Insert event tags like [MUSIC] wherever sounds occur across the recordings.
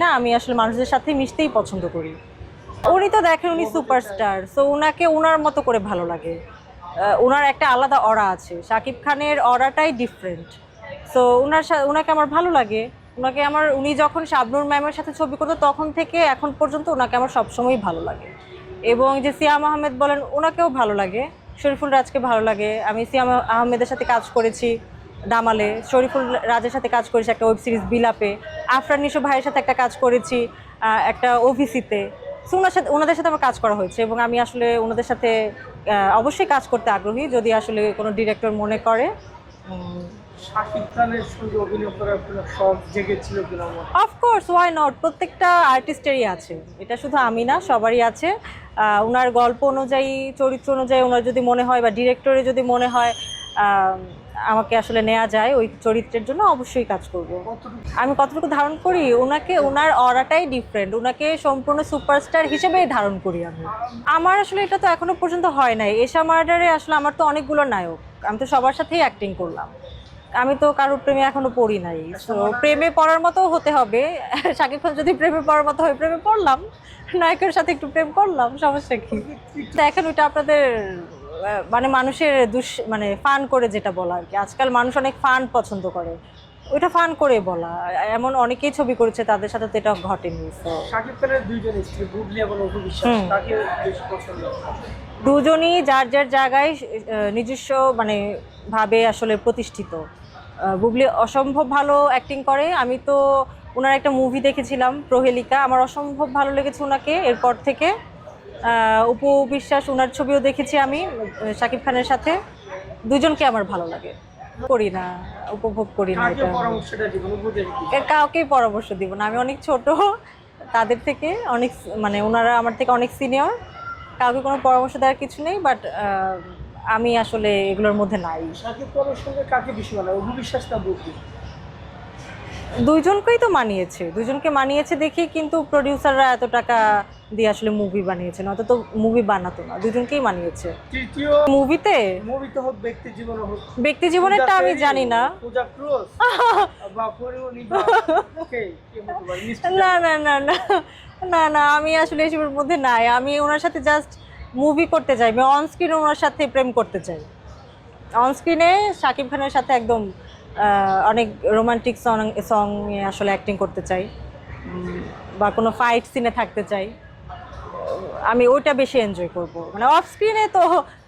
না, আমি আসলে মানুষদের সাথে মিশতেই পছন্দ করি। উনি তো দেখেন উনি সুপারস্টার সো ওনাকে ওনার মতো করে ভালো লাগে। ওনার একটা আলাদা অরা আছে, শাকিব খানের অরাটাই ডিফারেন্ট সো ওনার ওনাকে আমার ভালো লাগে। ওনাকে আমার, উনি যখন শাবনুর ম্যামের সাথে ছবি করতো, তখন থেকে এখন পর্যন্ত ওনাকে আমার সবসময়ই ভালো লাগে। এবং যে সিয়াম আহমেদ বলেন ওনাকেও ভালো লাগে। শরীফুল রাজকে ভালো লাগে। আমি সিয়াম আহমেদের সাথে কাজ করেছি। দামালে শরীফুল রাজের সাথে কাজ করেছি একটা ওয়েব সিরিজ বিলাপে আফরান নিশো ভাইয়ের সাথে একটা কাজ করেছি একটা ওভিসিতে সো ওনার সাথে ওনাদের সাথে আমার কাজ করা হয়েছে এবং আমি আসলে ওনাদের সাথে অবশ্যই কাজ করতে আগ্রহী যদি আসলে কোনো ডিরেক্টর মনে করে। অফকোর্স ওয়াই নট প্রত্যেকটা আর্টিস্টেরই আছে। এটা শুধু আমি না সবারই আছে। ওনার গল্প অনুযায়ী চরিত্র অনুযায়ী ওনার যদি মনে হয় বা ডিরেক্টরে যদি মনে হয় আমাকে আসলে নেওয়া যায় ওই চরিত্রের জন্য অবশ্যই কাজ করব। আমি কতটুকু ধারণ করি? ওনাকে, ওনার অরাটাই ডিফারেন্ট ওনাকে সম্পূর্ণ সুপারস্টার হিসেবেই ধারণ করি আমি। আমার আসলে এটা তো এখনও পর্যন্ত হয় নাই। এশা মার্ডারে আসলে আমার তো অনেকগুলো নায়ক। আমি তো সবার সাথেই অ্যাক্টিং করলাম। আমি তো কারোর প্রেমে এখনও পড়ি নাই। তো প্রেমে পড়ার মতো হতে হবে। শাকিব খান যদি প্রেমে পড়ার মতো হয়, প্রেমে পড়লাম। নায়কের সাথে একটু প্রেম করলাম, সমস্যা কি? দেখেন ওইটা আপনাদের মানে মানুষের দুষ মানে ফান করে যেটা বলা আর কি। আজকাল মানুষ অনেক ফান পছন্দ করে। ওইটা ফান করে বলা। এমন অনেকেই ছবি করেছে তাদের সাথে তো এটা ঘটেনি তো শাকিব খানের দুইজন স্ত্রী বুবলি এবং অপু তাকে বেশি পছন্দ দুজনই যার যার জায়গায় নিজস্ব মানে ভাবে আসলে প্রতিষ্ঠিত। বুবলি অসম্ভব ভালো অ্যাক্টিং করে। আমি তো ওনার একটা মুভি দেখেছিলাম প্রহেলিকা। আমার অসম্ভব ভালো লেগেছে ওনাকে এরপর থেকে। অপু বিশ্বাস ওনার ছবিও দেখেছি আমি শাকিব খানের সাথে। দুজনকে আমার ভালো লাগে। করি না উপভোগ করি না কাউকেই পরামর্শ দিব না। আমি অনেক ছোট তাদের থেকে অনেক মানে ওনারা আমার থেকে অনেক সিনিয়র। কাউকে কোনো পরামর্শ দেওয়ার কিছু নেই বাট আমি আসলে এগুলোর মধ্যে নাই। কাকে বেশি না দুইজনকেই তো মানিয়েছে। দুজনকে মানিয়েছে দেখি কিন্তু প্রডিউসাররা এত টাকা দিয়ে আসলে মুভি বানিয়েছে নয়তো তো মুভি বানাতো না দুজনকেই মানিয়েছে। তৃতীয় মুভিতে মুভিতে হোক ব্যক্তি জীবন হোক। ব্যক্তি জীবনেরটা আমি জানি না। পূজা ক্রোজ [LAUGHS] বা পরিমণি না না না না না না আমি আসলে এসবের মধ্যে নাই। আমি ওনার সাথে জাস্ট মুভি করতে চাই আমি অন স্ক্রিনে ওনার সাথে প্রেম করতে চাই। অন স্ক্রিনে শাকিব খানের সাথে একদম অনেক রোমান্টিক সং সং আসলে অ্যাক্টিং করতে চাই। বা কোনো ফাইট সিনে থাকতে চাই। আমি ওইটা বেশি এনজয় করব। মানে অফ স্ক্রিনে তো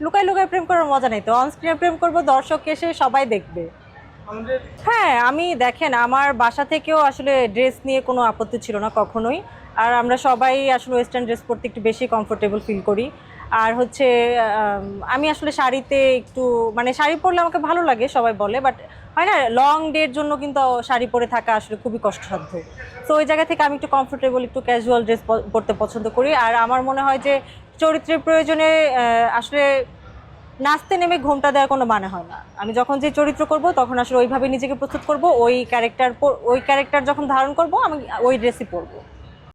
লুকাই লুকাই প্রেম করার মজা নেই তো। অন স্ক্রিনে প্রেম করব দর্শক এসে সবাই দেখবে। হ্যাঁ আমি দেখেন আমার বাসা থেকেও আসলে ড্রেস নিয়ে কোনো আপত্তি ছিল না কখনোই। আর আমরা সবাই আসলে ওয়েস্টার্ন ড্রেস পরতে একটু বেশি কমফোর্টেবল ফিল করি। আর হচ্ছে আমি আসলে শাড়িতে একটু মানে শাড়ি পরলে আমাকে ভালো লাগে সবাই বলে বাট হয় না লং ডের জন্য কিন্তু শাড়ি পরে থাকা আসলে খুবই কষ্টসাধ্য। তো ওই জায়গা থেকে আমি একটু কমফোর্টেবল একটু ক্যাজুয়াল ড্রেস পরতে পছন্দ করি। আর আমার মনে হয় যে, চরিত্রের প্রয়োজনে আসলে নাচতে নেমে ঘোমটা দেওয়ার কোনো মানে হয় না। আমি যখন যে চরিত্র করব, তখন আসলে ওইভাবে নিজেকে প্রস্তুত করব, ওই ক্যারেক্টার ওই ক্যারেক্টার যখন ধারণ করব, আমি ওই ড্রেসই পরবো।